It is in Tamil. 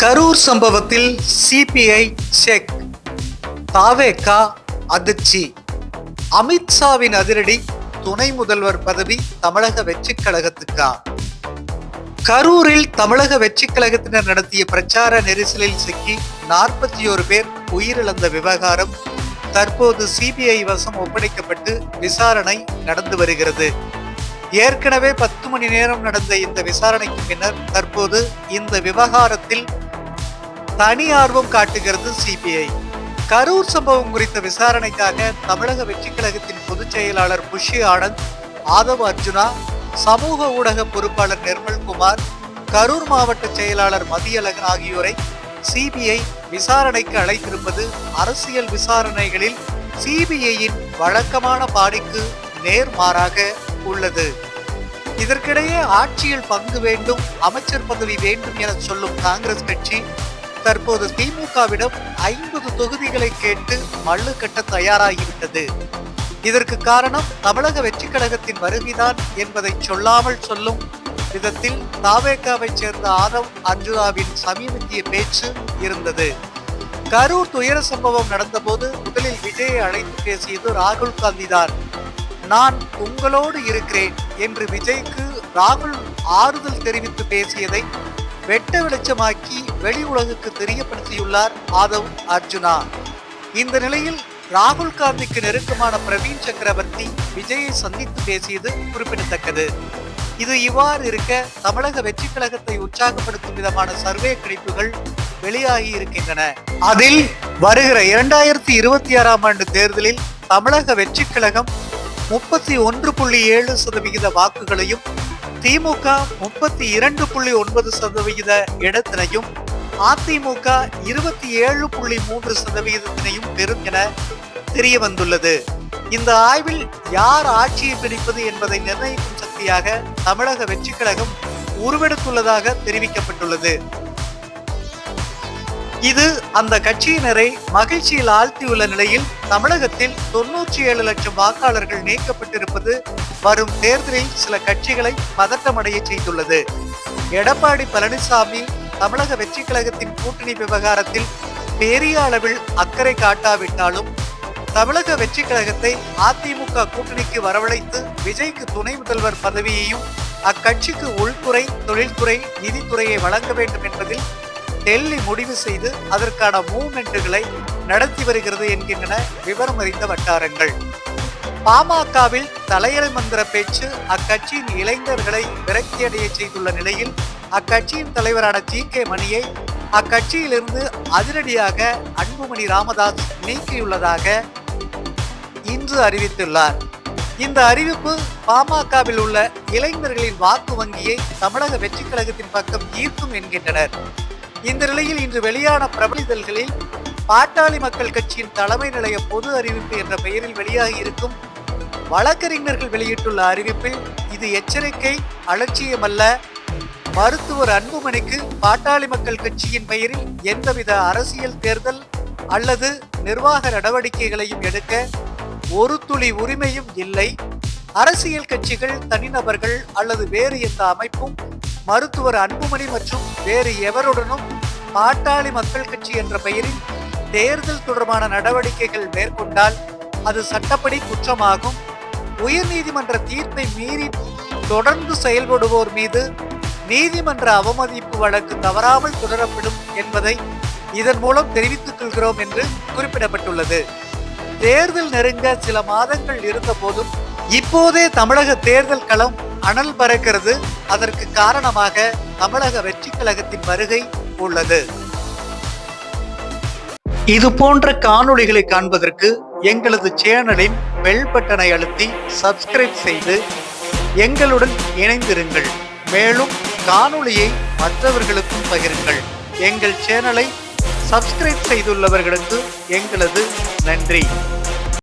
கரூர் சம்பவத்தில் சிபிஐ செக். தாவேகா அதிர்ச்சி. அமித்ஷாவின் அதிரடி துணை முதல்வர் பதவி தமிழக வெற்றிக் கழகத்துக்கா? கரூரில் தமிழக வெற்றிக் கழகத்தினர் நடத்திய பிரச்சார நெரிசலில் சிக்கி நாற்பத்தி ஓரு பேர் உயிரிழந்த விவகாரம் தற்போது சிபிஐ வசம் ஒப்படைக்கப்பட்டு விசாரணை நடந்து வருகிறது. ஏற்கனவே பத்து மணி நேரம் நடந்த இந்த விசாரணைக்கு பின்னர் தற்போது இந்த விவகாரத்தில் தனி ஆர்வம் காட்டுகிறது சிபிஐ. கரூர் சம்பவம் குறித்த விசாரணைக்காக தமிழக வெற்றிக் கழகத்தின் பொதுச் செயலாளர் புஷி ஆனந்த் ஆதவ் அர்ஜுனா சமூக ஊடக பொறுப்பாளர் நிர்மல்குமார் கரூர் மாவட்ட செயலாளர் மதியழகன் ஆகியோரை சிபிஐ விசாரணைக்கு அழைத்திருப்பது அரசியல் விசாரணைகளில் சிபிஐயின் வழக்கமான பாணிக்கு நேர்மாறாக உள்ளது. இதற்கிடையே ஆட்சியில் பங்கு வேண்டும் அமைச்சர் பதவி வேண்டும் என சொல்லும் காங்கிரஸ் கட்சி தற்போது திமுகவிடம் ஐம்பது தொகுதிகளை கேட்டு மல்லு கட்ட தயாராகிவிட்டது. இதற்கு காரணம் தமிழக வெற்றிக் கழகத்தின் வருகைதான் என்பதை சொல்லாமல் சொல்லும் விதத்தில் தாவேக்காவை சேர்ந்த ஆதவ் அர்ஜுனாவின் சமீபத்திய பேச்சு இருந்தது. கரூர் துயர சம்பவம் நடந்தபோது முதலில் விஜயை அழைத்து பேசியது ராகுல் காந்தி தான் நான் உங்களோடு இருக்கிறேன் என்று விஜய்க்கு ராகுல் ஆறுதல் தெரிவித்து பேசியதை வெட்ட வெளிச்சமாக்கி வெளி உலகுக்கு தெரியப்படுத்தியுள்ளார் ஆதவ் அர்ஜுனா. இந்த நிலையில் ராகுல் காந்திக்கு நெருக்கமான பிரவீன் சக்கரவர்த்தி விஜயை சந்தித்து பேசியது குறிப்பிடத்தக்கது. இது இவ்வாறு இருக்க தமிழக வெற்றி கழகத்தை உற்சாகப்படுத்தும் விதமான சர்வே கணிப்புகள் வெளியாகி இருக்கின்றன. அதில் வருகிற இரண்டாயிரத்தி இருபத்தி ஆறாம் ஆண்டு தேர்தலில் தமிழக வெற்றி கழகம் முப்பத்தி ஒன்று புள்ளி ஏழு சதவிகித வாக்குகளையும் திமுக முப்பத்தி இரண்டு புள்ளி ஒன்பது சதவிகித இடத்தினையும் அதிமுக இருபத்தி ஏழு புள்ளி மூன்று சதவிகிதத்தினையும் பெறும் என தெரிய வந்துள்ளது இந்த ஆய்வில் யார் ஆட்சியை பிடிப்பது என்பதை நிர்ணயிக்கும் சக்தியாக தமிழக வெற்றிக் கழகம் உருவெடுத்துள்ளதாக தெரிவிக்கப்பட்டுள்ளது. இது அந்த கட்சியினரை மகிழ்ச்சியில் ஆழ்த்தியுள்ள நிலையில் தமிழகத்தில் தொன்னூற்றி ஏழு லட்சம் வாக்காளர்கள் நீக்கப்பட்டிருப்பது வரும் தேர்தலில் சில கட்சிகளை பதட்டமடைய செய்துள்ளது. எடப்பாடி பழனிசாமி தமிழக வெற்றி கழகத்தின் கூட்டணி விவகாரத்தில் பெரிய அளவில் அக்கறை காட்டாவிட்டாலும் தமிழக வெற்றி கழகத்தை அதிமுக கூட்டணிக்கு வரவழைத்து விஜய்க்கு துணை முதல்வர் பதவியையும் அக்கட்சிக்கு உள்துறை தொழில்துறை நிதித்துறையை வழங்க வேண்டும் என்பதில் டெல்லி முடிவு செய்து அதற்கான மூவ்மெண்ட்டுகளை நடத்தி வருகிறது என்கின்றன விவரம் அறிந்த வட்டாரங்கள். பாமகவில் தலையறை மந்திர பேச்சு அக்கட்சியின் இளைஞர்களை விரக்தியடைய செய்துள்ள நிலையில் அக்கட்சியின் தலைவரான ஜி கே மணியை அக்கட்சியிலிருந்து அதிரடியாக அன்புமணி ராமதாஸ் நீக்கியுள்ளதாக இன்று அறிவித்துள்ளார். இந்த அறிவிப்பு பாமகவில் உள்ள இளைஞர்களின் வாக்கு வங்கியை தமிழக வெற்றி கழகத்தின் பக்கம் ஈர்க்கும் என்கின்றனர். இந்த நிலையில் இன்று வெளியான பிரபலிதழ்களில் பாட்டாளி மக்கள் கட்சியின் தலைமை நிலைய பொது அறிவிப்பு என்ற பெயரில் வெளியாகி இருக்கும் வழக்கறிஞர்கள் வெளியிட்டுள்ள அறிவிப்பில் இது எச்சரிக்கை அலட்சியமல்ல. மருத்துவர் அன்புமணிக்கு பாட்டாளி மக்கள் கட்சியின் பெயரில் எந்தவித அரசியல் தேர்தல் அல்லது நிர்வாக நடவடிக்கைகளையும் எடுக்க ஒரு துளி உரிமையும் இல்லை. அரசியல் கட்சிகள் தனிநபர்கள் அல்லது வேறு எந்த அமைப்பும் மருத்துவர் அன்புமணி மற்றும் வேறு எவருடனும் பாட்டாளி மக்கள் கட்சி என்ற பெயரில் தேர்தல் தொடர்பான நடவடிக்கைகள் மேற்கொண்டால் அது சட்டப்படி குற்றமாகும். உயர்நீதிமன்ற தீர்ப்பை மீறி தொடர்ந்து செயல்படுவோர் மீது நீதிமன்ற அவமதிப்பு வழக்கு தவறாமல் தொடரப்படும் என்பதை இதன் மூலம் தெரிவித்துக் கொள்கிறோம் என்று குறிப்பிடப்பட்டுள்ளது. தேர்தல் நெருங்க சில மாதங்கள் இருந்த போதும் இப்போதே தமிழக தேர்தல் களம் அனல் பறக்கிறது. அதற்கு காரணமாக தமிழக வெற்றி கழகத்தின் வருகை உள்ளது. இது போன்ற காணொளிகளை காண்பதற்கு எங்களது சேனலின் பெல் பட்டனை அழுத்தி சப்ஸ்கிரைப் செய்து எங்களுடன் இணைந்திருங்கள். மேலும் காணொளியை மற்றவர்களுக்கும் பகிருங்கள். எங்கள் சேனலை சப்ஸ்கிரைப் செய்துள்ளவர்களுக்கு எங்களது நன்றி.